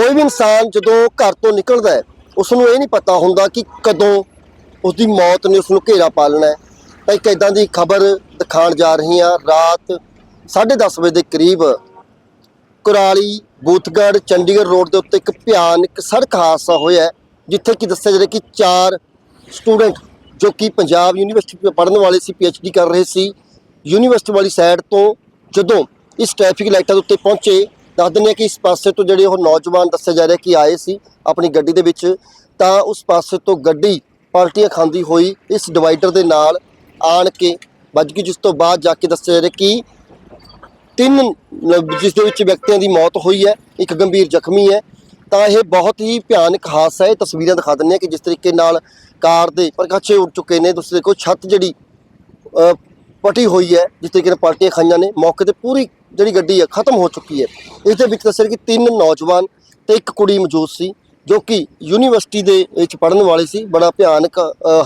ਕੋਈ ਵੀ ਇਨਸਾਨ ਜਦੋਂ ਘਰ ਤੋਂ ਨਿਕਲਦਾ ਹੈ ਉਸ ਨੂੰ ਇਹ ਨਹੀਂ ਪਤਾ ਹੁੰਦਾ ਕਿ ਕਦੋਂ ਉਸ ਦੀ ਮੌਤ ਨੇ ਉਸ ਨੂੰ ਘੇਰਾ ਪਾ ਲੈਣਾ ਹੈ। ਤਾਂ ਇੱਕ ਇਦਾਂ ਦੀ ਖਬਰ ਦਿਖਾਉਣ ਜਾ ਰਹੀ ਹਾਂ, ਰਾਤ 10:30 ਵਜੇ ਦੇ ਕਰੀਬ ਕੁਰਾਲੀ, ਬੂਥਗੜ੍ਹ, ਚੰਡੀਗੜ੍ਹ ਰੋਡ ਦੇ ਉੱਤੇ ਇੱਕ ਭਿਆਨਕ ਸੜਕ ਹਾਦਸਾ ਹੋਇਆ ਜਿੱਥੇ ਕਿ ਦੱਸਿਆ ਜਾ ਰਿਹਾ ਕਿ ਚਾਰ ਸਟੂਡੈਂਟ ਜੋ ਕਿ ਪੰਜਾਬ ਯੂਨੀਵਰਸਿਟੀ ਪੜ੍ਹਨ ਵਾਲੇ ਸੀ ਡੀ ਕਰ ਰਹੇ ਸੀ, ਯੂਨੀਵਰਸਿਟੀ ਵਾਲੀ ਸਾਈਡ ਤੋਂ ਜਦੋਂ ਇਸ ਟ੍ਰੈਫਿਕ ਲਾਈਟਾਂ ਦੇ ਉੱਤੇ ਪਹੁੰਚੇ ਦੱਸ ਦਿੰਦੇ ਹਾਂ ਕਿ ਇਸ ਪਾਸੇ ਤੋਂ ਜਿਹੜੇ ਉਹ ਨੌਜਵਾਨ ਦੱਸਿਆ ਜਾ ਰਿਹਾ ਕਿ ਆਏ ਸੀ ਆਪਣੀ ਗੱਡੀ ਦੇ ਵਿੱਚ, ਤਾਂ ਉਸ ਪਾਸੇ ਤੋਂ ਗੱਡੀ ਪਲਟੀਆਂ ਖਾਂਦੀ ਹੋਈ ਇਸ ਡਿਵਾਈਡਰ ਦੇ ਨਾਲ ਆਣ ਕੇ ਵੱਜ ਗਈ, ਜਿਸ ਤੋਂ ਬਾਅਦ ਜਾ ਕੇ ਦੱਸਿਆ ਜਾ ਰਿਹਾ ਕਿ ਤਿੰਨ ਜਿਸ ਦੇ ਵਿੱਚ ਵਿਅਕਤੀਆਂ ਦੀ ਮੌਤ ਹੋਈ ਹੈ, ਇੱਕ ਗੰਭੀਰ ਜ਼ਖਮੀ ਹੈ। ਤਾਂ ਇਹ ਬਹੁਤ ਹੀ ਭਿਆਨਕ ਹਾਦਸਾ ਹੈ। ਇਹ ਤਸਵੀਰਾਂ ਦਿਖਾ ਦਿੰਦੇ ਹਾਂ ਕਿ ਜਿਸ ਤਰੀਕੇ ਨਾਲ ਕਾਰ ਦੇ ਪਰਖਾਚੇ ਉੱਡ ਚੁੱਕੇ ਨੇ। ਤੁਸੀਂ ਦੇਖੋ, ਛੱਤ ਜਿਹੜੀ ਪਟੀ ਹੋਈ ਹੈ, ਜਿਸ ਤਰੀਕੇ ਨਾਲ ਪਾਰਟੀਆਂ ਖਾਈਆਂ ਨੇ, ਮੌਕੇ ਤੇ ਪੂਰੀ ਜਿਹੜੀ ਗੱਡੀ ਹੈ ਖਤਮ ਹੋ ਚੁੱਕੀ ਹੈ। ਇਸ ਦੇ ਵਿੱਚ ਦੱਸਿਆ ਕਿ ਤਿੰਨ ਨੌਜਵਾਨ ਤੇ ਇੱਕ ਕੁੜੀ ਮੌਜੂਦ ਸੀ, ਜੋ ਕਿ ਯੂਨੀਵਰਸਿਟੀ ਦੇ ਵਿੱਚ ਪੜ੍ਹਨ ਵਾਲੇ ਸੀ। ਬੜਾ ਭਿਆਨਕ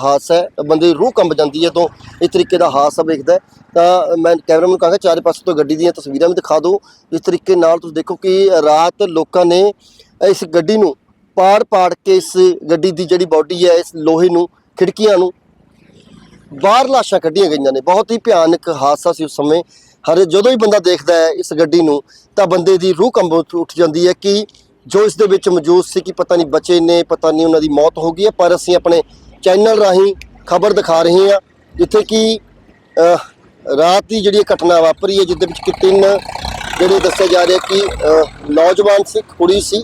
ਹਾਦਸਾ ਹੈ। ਬੰਦੇ ਦੀ ਰੂਹ ਕੰਬ ਜਾਂਦੀ ਹੈ, ਤੋਂ ਇਸ ਤਰੀਕੇ ਦਾ ਹਾਦਸਾ ਵੇਖਦਾ ਤਾਂ ਮੈਂ ਕੈਮਰਾਮੈਨ ਨੂੰ ਕਹਾਂਗਾ, ਚਾਰੇ ਪਾਸੇ ਤੋਂ ਗੱਡੀ ਦੀਆਂ ਤਸਵੀਰਾਂ ਵੀ ਦਿਖਾ ਦਿਓ। ਇਸ ਤਰੀਕੇ ਨਾਲ ਤੁਸੀਂ ਦੇਖੋ ਕਿ ਰਾਤ ਲੋਕਾਂ ਨੇ ਇਸ ਗੱਡੀ ਨੂੰ ਪਾੜ ਪਾੜ ਕੇ ਇਸ ਗੱਡੀ ਦੀ ਜਿਹੜੀ ਬਾਡੀ ਹੈ, ਇਸ ਲੋਹੇ ਨੂੰ, ਖਿੜਕੀਆਂ ਨੂੰ ਬਾਹਰ ਲਾਸ਼ਾਂ ਕੱਢੀਆਂ ਗਈਆਂ ਨੇ। ਬਹੁਤ ਹੀ ਭਿਆਨਕ ਹਾਦਸਾ ਸੀ ਉਸ ਸਮੇਂ। ਹਰ ਜਦੋਂ ਹੀ ਬੰਦਾ ਦੇਖਦਾ ਹੈ ਇਸ ਗੱਡੀ ਨੂੰ, ਤਾਂ ਬੰਦੇ ਦੀ ਰੂਹ ਕੰਬ ਉੱਠ ਜਾਂਦੀ ਹੈ ਕਿ ਜੋ ਇਸ ਦੇ ਵਿੱਚ ਮੌਜੂਦ ਸੀ ਕਿ ਪਤਾ ਨਹੀਂ ਬਚੇ ਨੇ, ਪਤਾ ਨਹੀਂ ਉਹਨਾਂ ਦੀ ਮੌਤ ਹੋ ਗਈ ਹੈ, ਪਰ ਅਸੀਂ ਆਪਣੇ ਚੈਨਲ ਰਾਹੀਂ ਖਬਰ ਦਿਖਾ ਰਹੇ ਹਾਂ ਜਿੱਥੇ ਕਿ ਰਾਤ ਦੀ ਜਿਹੜੀ ਇਹ ਘਟਨਾ ਵਾਪਰੀ ਹੈ ਜਿਹਦੇ ਵਿੱਚ ਕਿ ਤਿੰਨ ਜਿਹੜੇ ਦੱਸਿਆ ਜਾ ਰਿਹਾ ਕਿ ਨੌਜਵਾਨ ਸੀ, ਇੱਕ ਕੁੜੀ ਸੀ,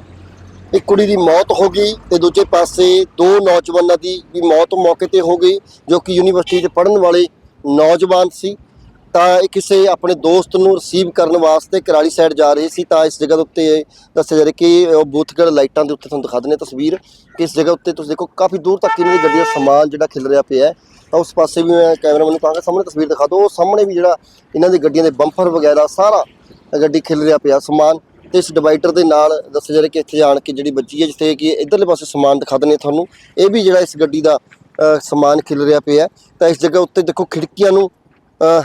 ਇੱਕ ਕੁੜੀ ਦੀ ਮੌਤ ਹੋ ਗਈ ਤੇ ਦੂਜੇ ਪਾਸੇ ਦੋ ਨੌਜਵਾਨਾਂ ਦੀ ਵੀ ਮੌਤ ਮੌਕੇ ਤੇ ਹੋ ਗਈ, ਜੋ ਕਿ ਯੂਨੀਵਰਸਿਟੀ 'ਚ ਪੜ੍ਹਨ ਵਾਲੇ ਨੌਜਵਾਨ ਸੀ। ਤਾਂ ਇਹ ਕਿਸੇ ਆਪਣੇ ਦੋਸਤ ਨੂੰ ਰਿਸੀਵ ਕਰਨ ਵਾਸਤੇ ਕਰਾਲੀ ਸਾਈਡ ਜਾ ਰਹੇ ਸੀ, ਤਾਂ ਇਸ ਜਗ੍ਹਾ ਦੇ ਉੱਤੇ ਦੱਸਿਆ ਜਾ ਰਿਹਾ ਕਿ ਉਹ ਬੂਥਗੜ ਲਾਈਟਾਂ ਦੇ ਉੱਤੇ ਤੁਹਾਨੂੰ ਦਿਖਾ ਦਿੰਦੇ ਹਾਂ ਤਸਵੀਰ ਕਿ ਇਸ ਜਗ੍ਹਾ ਉੱਤੇ ਤੁਸੀਂ ਦੇਖੋ ਕਾਫੀ ਦੂਰ ਤੱਕ ਇਹਨਾਂ ਦੀ ਗੱਡੀ ਦਾ ਸਮਾਨ ਜਿਹੜਾ ਖਿਲ ਰਿਹਾ ਪਿਆ ਹੈ। ਤਾਂ ਉਸ ਪਾਸੇ ਵੀ ਮੈਂ ਕੈਮਰਾਮੈਨ ਨੂੰ ਕਹਾਂਗਾ, ਸਾਹਮਣੇ ਤਸਵੀਰ ਦਿਖਾ ਦਿਓ, ਉਹ ਸਾਹਮਣੇ ਵੀ ਜਿਹੜਾ ਇਹਨਾਂ ਦੀ ਗੱਡੀਆਂ ਦੇ ਬੰਪਰ ਵਗੈਰਾ, ਸਾਰਾ ਗੱਡੀ ਖਿਲ ਰਿਹਾ ਪਿਆ ਸਮਾਨ। ਤੇ ਇਸ ਡਿਵਾਈਡਰ ਦੇ ਨਾਲ ਦੱਸਿਆ ਜਾ ਰਿਹਾ ਕਿ ਇੱਥੇ ਜਾਣ ਕੇ ਜਿਹੜੀ ਬੱਜੀ ਹੈ, ਜਿੱਥੇ ਕਿ ਇਧਰਲੇ ਪਾਸੇ ਸਮਾਨ ਦਿਖਾ ਦਿੰਦੇ ਹਾਂ ਤੁਹਾਨੂੰ, ਇਹ ਵੀ ਜਿਹੜਾ ਇਸ ਗੱਡੀ ਦਾ ਸਮਾਨ ਖਿਲ ਰਿਹਾ ਪਿਆ ਤਾਂ ਇਸ ਜਗ੍ਹਾ ਉੱਤੇ ਦੇਖੋ ਖਿੜਕੀਆਂ ਨੂੰ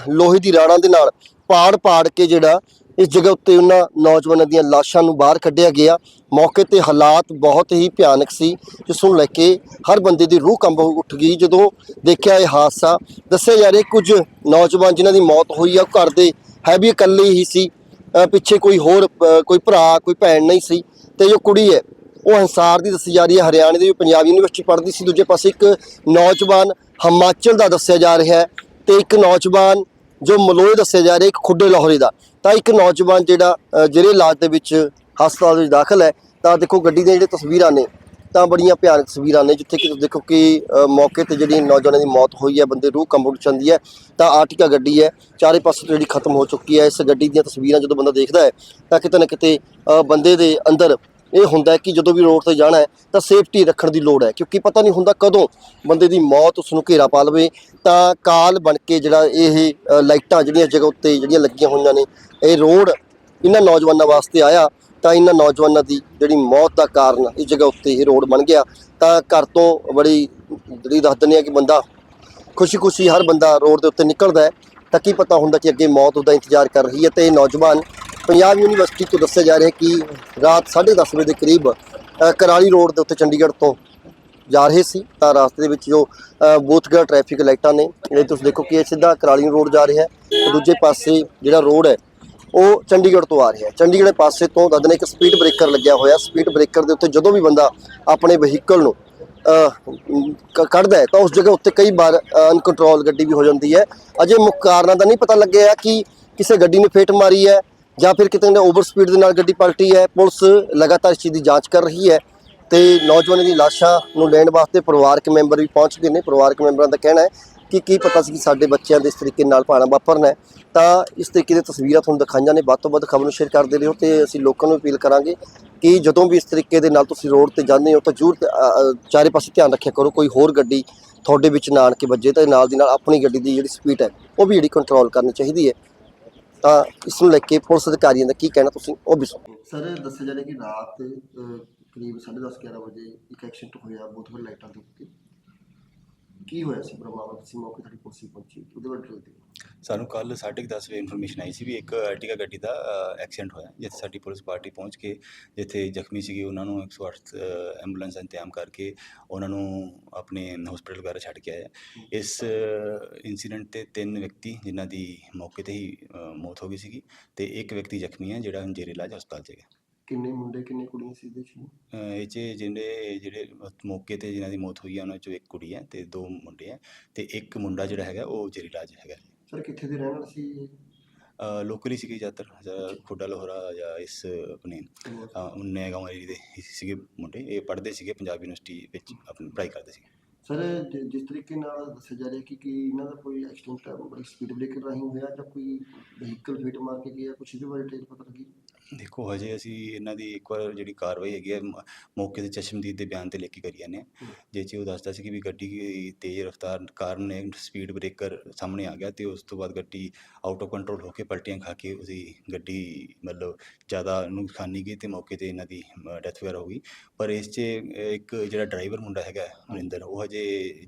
ਲੋਹੇ ਦੀ ਰਾੜਾਂ ਦੇ ਨਾਲ ਪਾੜ ਪਾੜ ਕੇ ਜਿਹੜਾ ਇਸ ਜਗ੍ਹਾ ਉੱਤੇ ਉਹਨਾਂ ਨੌਜਵਾਨਾਂ ਦੀਆਂ ਲਾਸ਼ਾਂ ਨੂੰ ਬਾਹਰ ਕੱਢਿਆ ਗਿਆ। ਮੌਕੇ ਤੇ ਹਾਲਾਤ ਬਹੁਤ ਹੀ ਭਿਆਨਕ ਸੀ, ਜਿਸ ਨੂੰ ਲੈ ਕੇ ਹਰ ਬੰਦੇ ਦੀ ਰੂਹ ਕੰਬ ਉੱਠ ਗਈ। ਜਦੋਂ ਦੇਖਿਆ ਇਹ ਹਾਦਸਾ, ਦੱਸਿਆ ਜਾ ਰਿਹਾ ਕੁਝ ਨੌਜਵਾਨ ਜਿਨ੍ਹਾਂ ਦੀ ਮੌਤ ਹੋਈ ਆ, ਉਹ ਘਰ ਦੇ ਹੈ ਵੀ ਇਕੱਲੇ ਹੀ ਸੀ। ਪਿੱਛੇ ਕੋਈ ਹੋਰ ਕੋਈ ਭਰਾ, ਕੋਈ ਭੈਣ ਨਹੀਂ ਸੀ ਤੇ ਜੋ ਕੁੜੀ ਹੈ, ਉਹ ਹੰਸਾਰ ਦੀ ਦੱਸੀ ਜਾ ਰਹੀ ਹੈ। ਹਰਿਆਣੇ ਦੀ ਪੰਜਾਬ ਯੂਨੀਵਰਸਿਟੀ ਪੜ੍ਹਦੀ ਸੀ। ਦੂਜੇ ਪਾਸੇ ਇੱਕ ਨੌਜਵਾਨ ਹਿਮਾਚਲ ਦਾ ਦੱਸਿਆ ਜਾ ਰਿਹਾ ਹੈ। ਤੇ ਇੱਕ ਨੌਜਵਾਨ ਜੋ ਮਲੋਏ ਦੱਸਿਆ ਜਾ ਰਿਹਾ ਇੱਕ ਖੁੱਡੇ ਲਾਹੌਰੀ ਦਾ ਤਾਂ ਇੱਕ ਨੌਜਵਾਨ ਜਿਹੜਾ ਅ, ਜਿਹੜੇ ਇਲਾਜ ਦੇ ਵਿੱਚ ਹਸਪਤਾਲ ਵਿੱਚ ਦਾਖਲ ਹੈ ਤਾਂ ਦੇਖੋ ਗੱਡੀ ਦੀਆਂ ਜਿਹੜੀਆਂ ਤਸਵੀਰਾਂ ਨੇ ਤਾਂ ਬੜੀਆਂ ਭਿਆਨਕ ਤਸਵੀਰਾਂ ਨੇ ਜਿੱਥੇ ਕਿ ਤੁਸੀਂ ਦੇਖੋ ਕਿ ਮੌਕੇ ਤੇ ਜਿਹੜੀ ਨੌਜਵਾਨਾਂ ਦੀ ਮੌਤ ਹੋਈ ਹੈ ਬੰਦੇ ਰੂਹ ਕੰਬ ਉੱਠ ਜਾਂਦੀ ਹੈ ਤਾਂ ਆਰਟਿਕਾ ਗੱਡੀ ਹੈ ਚਾਰੇ ਪਾਸੇ ਜਿਹੜੀ ਖਤਮ ਹੋ ਚੁੱਕੀ ਹੈ ਇਸ ਗੱਡੀ ਦੀਆਂ ਤਸਵੀਰਾਂ ਜਦੋਂ ਬੰਦਾ ਦੇਖਦਾ ਹੈ ਤਾਂ ਕਿਤੇ ਨਾ ਕਿਤੇ ਬੰਦੇ ਦੇ ਅੰਦਰ ਇਹ ਹੁੰਦਾ ਕਿ ਜਦੋਂ ਵੀ ਰੋਡ ਤੇ ਜਾਣਾ ਹੈ ਤਾਂ ਸੇਫਟੀ ਰੱਖਣ ਦੀ ਲੋੜ ਹੈ, ਕਿਉਂਕਿ ਪਤਾ ਨਹੀਂ ਹੁੰਦਾ ਕਦੋਂ ਬੰਦੇ ਦੀ ਮੌਤ ਉਸ ਨੂੰ ਘੇਰਾ ਪਾ ਲਵੇ। ਤਾਂ ਕਾਲ ਬਣ ਕੇ ਜਿਹੜਾ ਇਹ ਲਾਈਟਾਂ ਜਿਹੜੀਆਂ ਜਗ੍ਹਾ ਉੱਤੇ ਜਿਹੜੀਆਂ ਲੱਗੀਆਂ ਹੋਈਆਂ ਨੇ, ਇਹ ਰੋਡ ਇਹਨਾਂ ਨੌਜਵਾਨਾਂ ਵਾਸਤੇ ਆਇਆ ਤਾਂ ਇਹਨਾਂ ਨੌਜਵਾਨਾਂ ਦੀ ਜਿਹੜੀ ਮੌਤ ਦਾ ਕਾਰਨ ਇਸ ਜਗ੍ਹਾ ਉੱਤੇ ਇਹ ਰੋਡ ਬਣ ਗਿਆ। ਤਾਂ ਘਰ ਤੋਂ ਬੜੀ ਜਿਹੜੀ ਦੱਸ ਦਿੰਦੇ ਆ ਕਿ ਬੰਦਾ ਖੁਸ਼ੀ-ਖੁਸ਼ੀ ਹਰ ਬੰਦਾ ਰੋਡ ਦੇ ਉੱਤੇ ਨਿਕਲਦਾ ਹੈ, ਤਾਂ ਕੀ ਪਤਾ ਹੁੰਦਾ ਕਿ ਅੱਗੇ ਮੌਤ ਉਹਦਾ ਇੰਤਜ਼ਾਰ ਕਰ ਰਹੀ ਹੈ ਤੇ ਇਹ ਨੌਜਵਾਨ ਪੰਜਾਬ ਯੂਨੀਵਰਸਿਟੀ ਤੋਂ ਦੱਸਿਆ ਜਾ ਰਿਹਾ ਕਿ ਰਾਤ 10:30 ਵਜੇ ਦੇ ਕਰੀਬ ਕਰਾਲੀ ਰੋਡ ਦੇ ਉੱਤੇ ਚੰਡੀਗੜ੍ਹ ਤੋਂ ਜਾ ਰਹੇ ਸੀ। ਤਾਂ ਰਸਤੇ ਦੇ ਵਿੱਚ ਜੋ ਅ, ਬੂਥਗੜ ਟ੍ਰੈਫਿਕ ਲਾਈਟਾਂ ਨੇ ਇਹ ਤੁਸੀਂ ਦੇਖੋ ਕਿ ਇਹ ਸਿੱਧਾ ਕਰਾਲੀ ਰੋਡ ਜਾ ਰਿਹਾ ਹੈ ਦੂਜੇ ਪਾਸੇ ਜਿਹੜਾ ਰੋਡ ਹੈ ਉਹ ਚੰਡੀਗੜ੍ਹ ਤੋਂ ਆ ਰਿਹਾ ਹੈ। ਚੰਡੀਗੜ੍ਹ ਪਾਸੇ ਤੋਂ ਦੱਸਦੇ ਨੇ ਇੱਕ ਸਪੀਡ ਬ੍ਰੇਕਰ ਲੱਗਿਆ ਹੋਇਆ। ਸਪੀਡ ਬ੍ਰੇਕਰ ਦੇ ਉੱਤੇ ਜਦੋਂ ਵੀ ਬੰਦਾ ਆਪਣੇ ਵਹੀਕਲ ਨੂੰ ਕੱਢਦਾ ਹੈ ਤਾਂ ਉਸ ਜਗ੍ਹਾ ਉੱਤੇ ਕਈ ਵਾਰ ਅਨਕੰਟਰੋਲ ਗੱਡੀ ਵੀ ਹੋ ਜਾਂਦੀ ਹੈ। ਅਜੇ ਮੁੱਖ ਕਾਰਨਾਂ ਦਾ ਨਹੀਂ ਪਤਾ ਲੱਗਿਆ ਕਿ ਕਿਸੇ ਗੱਡੀ ਨੇ ਫੇਟ ਮਾਰੀ ਹੈ ਜਾਂ ਫਿਰ ਕਿਤੇ ਨੇ ਓਵਰ ਸਪੀਡ ਦੇ ਨਾਲ ਗੱਡੀ ਪਲਟੀ ਹੈ, ਪੁਲਿਸ ਲਗਾਤਾਰ ਇਸ ਚੀਜ਼ ਦੀ ਜਾਂਚ ਕਰ ਰਹੀ ਹੈ ਤੇ ਨੌਜਵਾਨਾਂ ਦੀ ਲਾਸ਼ਾਂ ਨੂੰ ਲੈਣ ਵਾਸਤੇ ਪਰਿਵਾਰਕ ਮੈਂਬਰ ਵੀ ਪਹੁੰਚ ਗਏ ਨੇ। ਪਰਿਵਾਰਕ ਮੈਂਬਰਾਂ ਦਾ ਕਹਿਣਾ ਹੈ ਕਿ ਕੀ ਪਤਾ ਸੀ ਕਿ ਸਾਡੇ ਬੱਚਿਆਂ ਦੇ ਇਸ ਤਰੀਕੇ ਨਾਲ ਭਾਣਾ ਵਾਪਰਨਾ ਤਾਂ ਇਸ ਤਰੀਕੇ ਦੀਆਂ ਤਸਵੀਰਾਂ ਤੁਹਾਨੂੰ ਦਿਖਾਈਆਂ ਨੇ। ਵੱਧ ਤੋਂ ਵੱਧ ਖਬਰ ਨੂੰ ਸ਼ੇਅਰ ਕਰਦੇ ਰਹੋ ਤੇ ਅਸੀਂ ਲੋਕਾਂ ਨੂੰ ਅਪੀਲ ਕਰਾਂਗੇ ਕਿ ਜਦੋਂ ਵੀ ਇਸ ਤਰੀਕੇ ਦੇ ਨਾਲ ਤੁਸੀਂ ਰੋਡ ਤੇ ਜਾਂਦੇ ਹੋ ਤਾਂ ਜ਼ਰੂਰ ਚਾਰੇ ਪਾਸੇ ਧਿਆਨ ਰੱਖਿਆ ਕਰੋ। ਕੋਈ ਹੋਰ ਗੱਡੀ ਤੁਹਾਡੇ ਵਿੱਚ ਨਾ ਆਣ ਕੇ ਵੱਜੇ ਤਾਂ ਨਾਲ ਦੀ ਨਾਲ ਆਪਣੀ ਗੱਡੀ ਦੀ ਜਿਹੜੀ ਸਪੀਡ ਹੈ, ਉਹ ਵੀ ਜਿਹੜੀ ਕੰਟਰੋਲ ਕਰਨੀ ਚਾਹੀਦੀ ਹੈ। ਤਾਂ ਇਸ ਨੂੰ ਲੈ ਕੇ ਪੁਲਿਸ ਅਧਿਕਾਰੀਆਂ ਦਾ ਕੀ ਕਹਿਣਾ ਤੁਸੀਂ, ਉਹ ਵੀ ਸੁਣੋ। ਸਰ, ਦੱਸਿਆ ਜਾ ਰਿਹਾ ਕਿ ਰਾਤ ਕਰੀਬ 10:30 11 ਵਜੇ ਇੱਕ ਐਕਸੀਡੈਂਟ ਹੋਇਆ ਬਹੁਤ ਬੂਥਗੜ ਲਾਈਟਾਂ ਦੇ ਉੱਤੇ। ਕੀ ਹੋਇਆ ਸੀ? ਪ੍ਰਭਾਵ ਤੁਸੀਂ ਮੌਕੇ ਤੁਹਾਡੀ ਪੁਲਿਸ ਪਹੁੰਚੀ? ਉਹਦੇ ਬਾਰੇ ਡਿਟੇਲ ਦਿਓ। ਸਾਨੂੰ ਕੱਲ 10:30 ਵਜੇ ਇਨਫੋਰਮੇਸ਼ਨ ਆਈ ਸੀ ਵੀ ਇੱਕ ਆਰਟੀਕਾ ਗੱਡੀ ਦਾ ਐਕਸੀਡੈਂਟ ਹੋਇਆ। ਜਿੱਥੇ ਸਾਡੀ ਪੁਲਿਸ ਪਾਰਟੀ ਪਹੁੰਚ ਕੇ ਜਿੱਥੇ ਜ਼ਖਮੀ ਸੀਗੇ ਉਹਨਾਂ ਨੂੰ 108 ਐਂਬੂਲੈਂਸ ਦਾ ਇੰਤਜ਼ਾਮ ਕਰਕੇ ਉਹਨਾਂ ਨੂੰ ਆਪਣੇ ਹਸਪੀਟਲ ਵਗੈਰਾ ਛੱਡ ਕੇ ਆਇਆ। ਇਸ ਇਨਸੀਡੈਂਟ ਤੇ ਤਿੰਨ ਵਿਅਕਤੀ ਜਿਨ੍ਹਾਂ ਦੀ ਮੌਕੇ ਤੇ ਹੀ ਮੌਤ ਹੋ ਗਈ ਸੀਗੀ ਤੇ ਇੱਕ ਵਿਅਕਤੀ ਜ਼ਖਮੀ ਹੈ ਜਿਹੜਾ ਹੁਣ ਜੇਰੇ ਇਲਾਜ ਹਸਪਤਾਲ 'ਚ ਹੈ ਕਿੰਨੇ ਮੁੰਡੇ ਕਿੰਨੇ ਕੁੜੀਆਂ ਸੀ ਇਹਦੇ 'ਚ? ਇਹ 'ਚ ਜਿਹੜੇ ਜਿਹੜੇ ਮੌਕੇ ਤੇ ਜਿਨ੍ਹਾਂ ਦੀ ਮੌਤ ਹੋਈ ਹੈ ਉਹਨਾਂ 'ਚੋਂ ਇੱਕ ਕੁੜੀ ਹੈ ਤੇ ਦੋ ਮੁੰਡੇ ਹੈ ਤੇ ਇੱਕ ਮੁੰਡਾ ਜਿਹੜਾ ਹੈਗਾ ਉਹ ਜੇਰੇ ਇਲਾਜ ਹੈਗਾ। ਸਰ ਕਿੱਥੇ ਦੇ ਰਹਿਣ ਵਾਲੇ ਸੀ? ਲੋਕਲੀ ਸੀਗੇ ਜ਼ਿਆਦਾਤਰ ਜਾਂ ਖੁੱਡਾ ਲੋਹਰਾ ਜਾਂ ਇਸ ਆਪਣੇ ਨਵੇਂ ਗਾਉਂ ਏਰੀਏ ਦੇ ਹੀ ਸੀਗੇ ਮੁੰਡੇ। ਇਹ ਪੜ੍ਹਦੇ ਸੀਗੇ ਪੰਜਾਬ ਯੂਨੀਵਰਸਿਟੀ ਵਿੱਚ ਆਪਣੀ ਪੜ੍ਹਾਈ ਕਰਦੇ ਸੀ ਸਰ ਜਿਸ ਤਰੀਕੇ ਨਾਲ ਦੱਸਿਆ ਜਾ ਰਿਹਾ ਕਿ ਕਿ ਇਹਨਾਂ ਦਾ ਕੋਈ ਐਕਸੀਡੈਂਟ ਬੜੀ ਸਪੀਡ ਬ੍ਰੇਕਰ ਰਾਹੀਂ ਹੋਇਆ ਜਾਂ ਕੋਈ ਵਹੀਕਲ ਫੇਟ ਮਾਰ ਕੇ ਗਿਆ ਕੁਛ ਇਹਦੇ ਬਾਰੇ ਡਿਟੇਲ ਪਤਾ ਲੱਗੀ? ਦੇਖੋ ਹਜੇ ਅਸੀਂ ਇਹਨਾਂ ਦੀ ਇੱਕ ਵਾਰ ਜਿਹੜੀ ਕਾਰਵਾਈ ਹੈਗੀ ਹੈ ਮ- ਮੌਕੇ ਤੇ ਚਸ਼ਮਦੀਦ ਦੇ ਬਿਆਨ ਤੇ ਲਿਖ ਕੇ ਕਰੀ ਜਾਂਦੇ ਹਾਂ। ਜੇ ਚ ਉਹ ਦੱਸਦਾ ਸੀ ਕਿ ਵੀ ਗੱਡੀ ਤੇਜ਼ ਰਫ਼ਤਾਰ ਕਾਰਨ ਨੇ ਸਪੀਡ ਬ੍ਰੇਕਰ ਸਾਹਮਣੇ ਆ ਗਿਆ ਤੇ ਉਸ ਤੋਂ ਬਾਅਦ ਗੱਡੀ ਆਊਟ ਆਫ ਕੰਟਰੋਲ ਹੋ ਕੇ ਪਲਟੀਆਂ ਖਾ ਕੇ ਉਹਦੀ ਗੱਡੀ ਮਤਲਬ ਜ਼ਿਆਦਾ ਨੁਕਸਾਨੀ ਗਈ ਤੇ ਮੌਕੇ ਤੇ ਇਹਨਾਂ ਦੀ ਡੈਥ ਵਗੈਰਾ ਹੋ ਗਈ। ਪਰ ਇਸ 'ਚ ਇੱਕ ਜਿਹੜਾ ਡਰਾਈਵਰ ਮੁੰਡਾ ਹੈਗਾ ਮਨਿੰਦਰ ਉਹ ਹਜੇ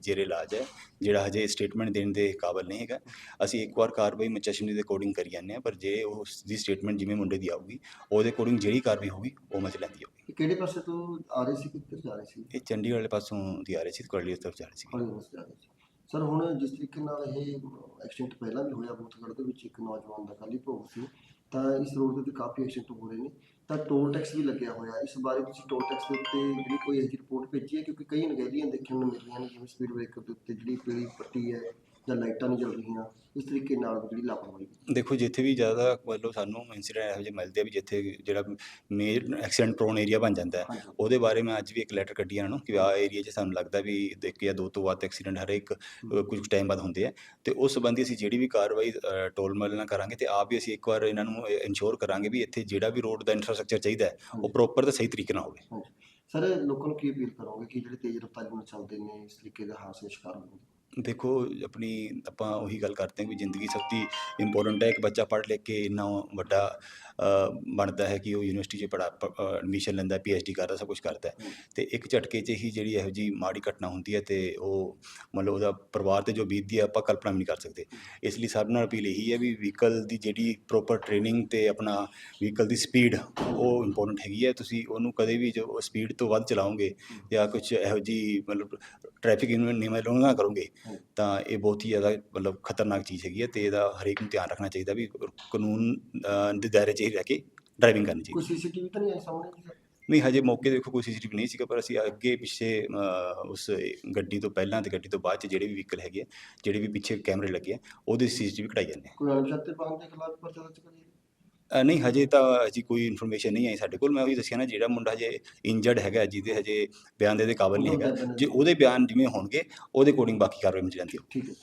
ਜੇਰੇ ਇਲਾਜ ਹੈ ਜਿਹੜਾ ਹਜੇ ਸਟੇਟਮੈਂਟ ਦੇਣ ਦੇ ਕਾਬਿਲ ਨਹੀਂ ਹੈਗਾ। ਅਸੀਂ ਇੱਕ ਵਾਰ ਕਾਰਵਾਈ ਮੈਂ ਚਸ਼ਮਦੀਦ ਦੇ ਅਕੋਰਡਿੰਗ ਕਰੀ ਜਾਂਦੇ ਹਾਂ ਪਰ ਜੇ ਉਸ ਦੀ ਸਟੇਟਮੈਂਟ ਜਿਵੇਂ ਮੁੰਡੇ ਦੀ ਆਊਗੀ ਉਹਦੇ ਅਕੋਰਡਿੰਗ ਜਿਹੜੀ ਕਾਰਵਾਈ ਹੋਊਗੀ ਉਹ ਮੈਂ ਲੈਂਦੀ ਹੋਊਗੀ। ਇਹ ਕਿਹੜੇ ਪਾਸੇ ਤੋਂ ਆ ਰਹੇ ਸੀ ਕਿੱਧਰ ਜਾ ਰਹੇ ਸੀ? ਇਹ ਚੰਡੀਗੜ੍ਹ ਵਾਲੇ ਪਾਸੋਂ ਦੀ ਆ ਰਹੀ ਸੀ ਕੁਆਲੀ ਤਰਫ ਜਾ ਰਹੀ ਸੀ। ਹੌਲੀ ਪਾਸੇ ਜਾ ਰਹੇ ਸੀ। ਸਰ ਹੁਣ ਜਿਸ ਤਰੀਕੇ ਨਾਲ ਇਹ ਐਕਸੀਡੈਂਟ ਪਹਿਲਾਂ ਵੀ ਹੋਇਆ ਬੂਥਗੜ੍ਹ ਦੇ ਵਿੱਚ ਇੱਕ ਨੌਜਵਾਨ ਦਾ ਕੱਲ੍ਹ ਹੀ ਭੋਗ ਸੀ ਤਾਂ ਇਸ ਰੋਡ ਦੇ ਉੱਤੇ ਕਾਫੀ ਐਕਸੀਡੈਂਟ ਹੋ ਰਹੇ ਨੇ। ਤਾਂ ਟੋਲ ਟੈਕਸ ਵੀ ਲੱਗਿਆ ਹੋਇਆ। ਇਸ ਬਾਰੇ ਤੁਸੀਂ ਟੋਲ ਟੈਕਸ ਦੇ ਉੱਤੇ ਜਿਹੜੀ ਕੋਈ ਇਹੋ ਜਿਹੀ ਰਿਪੋਰਟ ਭੇਜੀ ਹੈ, ਕਿਉਂਕਿ ਕਈ ਨਗਹਿਲੀਆਂ ਦੇਖਣ ਨੂੰ ਮਿਲ ਰਹੀਆਂ ਨੇ, ਜਿਵੇਂ ਸਪੀਡ ਬ੍ਰੇਕਰ ਦੇ ਉੱਤੇ ਜਿਹੜੀ ਪੀਲੀ ਪੱਟੀ ਹੈ ਜਾਂ ਲਾਈਟਾਂ ਨਹੀਂ ਚੱਲ ਰਹੀਆਂ ਇਸ ਤਰੀਕੇ ਨਾਲ ਜਿਹੜੀ ਲਾਪਰਵਾਹੀ ਦੇਖੋ ਜਿੱਥੇ ਵੀ ਜ਼ਿਆਦਾ ਮਤਲਬ ਸਾਨੂੰ ਇੰਸੀਡੈਂਟ ਇਹੋ ਜਿਹੇ ਮਿਲਦੇ ਆ ਵੀ ਜਿੱਥੇ ਜਿਹੜਾ ਮੇਨ ਐਕਸੀਡੈਂਟ ਪ੍ਰੋਨ ਏਰੀਆ ਬਣ ਜਾਂਦਾ ਹੈ ਉਹਦੇ ਬਾਰੇ ਮੈਂ ਅੱਜ ਵੀ ਇੱਕ ਲੈਟਰ ਕੱਢੀ ਇਹਨਾਂ ਨੂੰ ਕਿ ਆਹ ਏਰੀਆ 'ਚ ਸਾਨੂੰ ਲੱਗਦਾ ਵੀ ਇੱਕ ਜਾਂ ਦੋ ਤੋਂ ਵੱਧ ਐਕਸੀਡੈਂਟ ਹਰੇਕ ਅ, ਕੁਝ ਟਾਈਮ ਬਾਅਦ ਹੁੰਦੇ ਆ। ਤੇ ਉਸ ਸੰਬੰਧੀ ਅਸੀਂ ਜਿਹੜੀ ਵੀ ਕਾਰਵਾਈ ਟੋਲ ਮਲ ਨਾਲ ਕਰਾਂਗੇ ਤੇ ਆਪ ਵੀ ਅਸੀਂ ਇੱਕ ਵਾਰ ਇਹਨਾਂ ਨੂੰ ਇਨਸ਼ੋਰ ਕਰਾਂਗੇ ਵੀ ਇੱਥੇ ਜਿਹੜਾ ਵੀ ਰੋਡ ਦਾ ਇਨਫਰਾਸਟ੍ਰਕਚਰ ਚਾਹੀਦਾ ਹੈ ਉਹ। ਪ੍ਰੋਪਰ ਤੇ ਸਹੀ ਤਰੀਕੇ ਨਾਲ ਹੋਵੇ। ਸਰ ਲੋਕਾਂ ਨੂੰ ਕੀ ਅਪੀਲ ਕਰੋਗੇ ਕਿ ਜਿਹੜੇ ਤੇਜ਼ ਰਫ਼ਤਾਰੀ ਨਾਲ ਚੱਲਦੇ ਨੇ ਇਸ ਤਰੀਕੇ ਦਾ ਹਾਦਸੇ ਸ਼ਿਕਾਰ ਨੇ ਦੇਖੋ ਆਪਣੀ ਆਪਾਂ ਉਹੀ ਗੱਲ ਕਰਦੇ ਹਾਂ ਵੀ ਜ਼ਿੰਦਗੀ ਸਭ ਤੋਂ ਇੰਪੋਰਟੈਂਟ ਹੈ ਇੱਕ ਬੱਚਾ ਪੜ੍ਹ ਲਿਖ ਕੇ ਇੰਨਾ ਵੱਡਾ ਬਣਦਾ ਹੈ ਕਿ ਉਹ ਯੂਨੀਵਰਸਿਟੀ 'ਚ ਪੜਾ ਐਡਮਿਸ਼ਨ ਲੈਂਦਾ ਪੀਐਚਡੀ ਕਰਦਾ ਸਭ ਕੁਝ ਕਰਦਾ। ਤੇ ਇੱਕ ਝਟਕੇ 'ਚ ਹੀ ਜਿਹੜੀ ਇਹੋ ਜੀ ਮਾੜੀ ਘਟਨਾ ਹੁੰਦੀ ਹੈ ਤੇ ਉਹ ਮਤਲਬ ਉਹਦਾ ਪਰਿਵਾਰ ਤੇ ਜੋ ਬੀਤਦੀ ਹੈ ਆਪਾਂ ਕਲਪਨਾ ਵੀ ਨਹੀਂ ਕਰ ਸਕਦੇ ਇਸ ਲਈ ਸਭ ਨਾਲ ਅਪੀਲ ਇਹੀ ਹੈ ਵੀ ਵਹੀਕਲ ਦੀ ਜਿਹੜੀ ਪ੍ਰੋਪਰ ਟ੍ਰੇਨਿੰਗ ਤੇ ਆਪਣਾ ਵਹੀਕਲ ਦੀ ਸਪੀਡ ਉਹ ਇੰਪੋਰਟੈਂਟ ਹੈਗੀ ਹੈ ਤੁਸੀਂ ਉਹਨੂੰ ਕਦੇ ਵੀ ਜੋ ਸਪੀਡ ਤੋਂ ਵੱਧ ਚਲਾਓਗੇ ਜਾਂ ਕੁਝ ਇਹੋ ਜੀ ਮਤਲਬ ਟ੍ਰੈਫਿਕ ਨਿਯਮਾਂ ਦੀ ਉਲੰਘਣਾ ਕਰੋਗੇ। ਤਾਂ ਇਹ ਬਹੁਤ ਹੀ ਜ਼ਿਆਦਾ ਮਤਲਬ ਖਤਰਨਾਕ ਚੀਜ਼ ਹੈਗੀ ਹੈ ਤੇ ਇਹਦਾ ਹਰੇਕ ਨੂੰ ਧਿਆਨ ਰੱਖਣਾ ਚਾਹੀਦਾ ਵੀ ਕਾਨੂੰਨ ਦੇ ਦਾਇਰੇ 'ਚ ਹੀ ਰਹਿ ਕੇ ਡਰਾਈਵਿੰਗ ਕਰਨੀ ਚਾਹੀਦੀ। ਕੋਈ ਸੀਸੀਟੀਵੀ ਤਾਂ ਨਹੀਂ ਆਈ ਸਾਹਮਣੇ ਜੀ? ਨਹੀਂ ਹਜੇ ਮੌਕੇ ਦੇਖੋ ਕੋਈ ਸੀਸੀਟੀਵੀ ਨਹੀਂ ਸੀਗਾ ਪਰ ਅਸੀਂ ਅੱਗੇ ਪਿੱਛੇ ਉਸ ਗੱਡੀ ਤੋਂ ਪਹਿਲਾਂ ਤੇ ਗੱਡੀ ਤੋਂ ਬਾਅਦ ਚ ਜਿਹੜੇ ਵੀ ਵਹੀਕਲ ਹੈਗੇ ਆ ਜਿਹੜੇ ਵੀ ਪਿੱਛੇ ਕੈਮਰੇ ਲੱਗੇ ਆ ਉਹਦੇ ਸੀਸੀਟੀਵੀ ਕਢਾਈ ਜਾਂਦੇ ਕੋਈ ਅਣਪਛਾਤੇ ਪਾਉਣ ਦੇ ਖਿਲਾਫ ਪਰਚਾ ਦਰਜ ਕਰੀਏ? ਆ ਅ, ਨਹੀਂ ਹਜੇ ਤਾਂ ਅਜੀ ਕੋਈ ਇਨਫੋਰਮੇਸ਼ਨ ਨਹੀਂ ਆਈ ਸਾਡੇ ਕੋਲ। ਮੈਂ ਉਹੀ ਦੱਸਿਆ ਨਾ ਜਿਹੜਾ ਮੁੰਡਾ ਹਜੇ ਇੰਜਰਡ ਹੈਗਾ ਜਿਹਦੇ ਹਜੇ ਬਿਆਨ ਦੇ ਦੇ ਕਾਬਿਲ ਨਹੀਂ ਹੈਗਾ ਜੇ ਉਹਦੇ ਬਿਆਨ ਜਿਵੇਂ ਹੋਣਗੇ ਉਹਦੇ ਅਕੋਰਡਿੰਗ ਬਾਕੀ ਕਾਰਵਾਈ ਵਿੱਚ ਜਾਂਦੀ ਠੀਕ ਹੈ।